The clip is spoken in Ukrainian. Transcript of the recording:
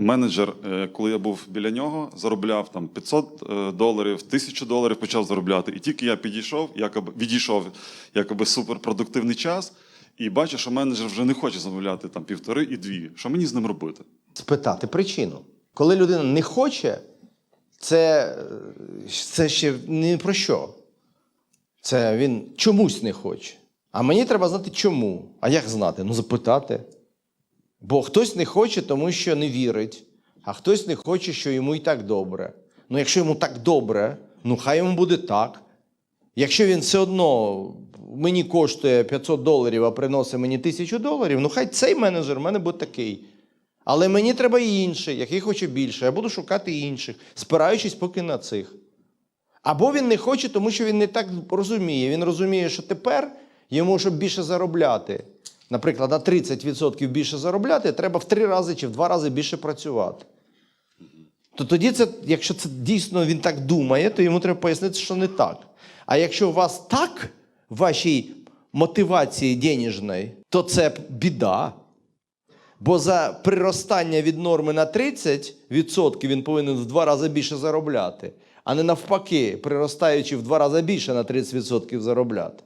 менеджер, е, коли я був біля нього, заробляв там 500 е, доларів, 1000 доларів почав заробляти. І тільки я підійшов, якоби відійшов якоби суперпродуктивний час, і бачу, що менеджер вже не хоче замовляти там півтори і дві. Що мені з ним робити? спитати причину. Коли людина не хоче, це, це ще не про що. Це він чомусь не хоче. А мені треба знати чому. А як знати? Ну, запитати. Бо хтось не хоче, тому що не вірить, а хтось не хоче, що йому і так добре. Ну, якщо йому так добре, ну хай йому буде так. Якщо він все одно мені коштує 500 доларів, а приносить мені 1000 доларів, ну хай цей менеджер в мене буде такий. Але мені треба і інший, який хоче більше. Я буду шукати інших, спираючись поки на цих. Або він не хоче, тому що він не так розуміє. Він розуміє, що тепер йому, щоб більше заробляти, наприклад, на 30% більше заробляти, треба в три рази чи в два рази більше працювати. То тоді, це, якщо це дійсно він так думає, то йому треба пояснити, що не так. А якщо у вас так в вашій мотивації денежної, то це біда. Бо за приростання від норми на 30% він повинен в два рази більше заробляти, а не навпаки, приростаючи в два рази більше на 30% заробляти.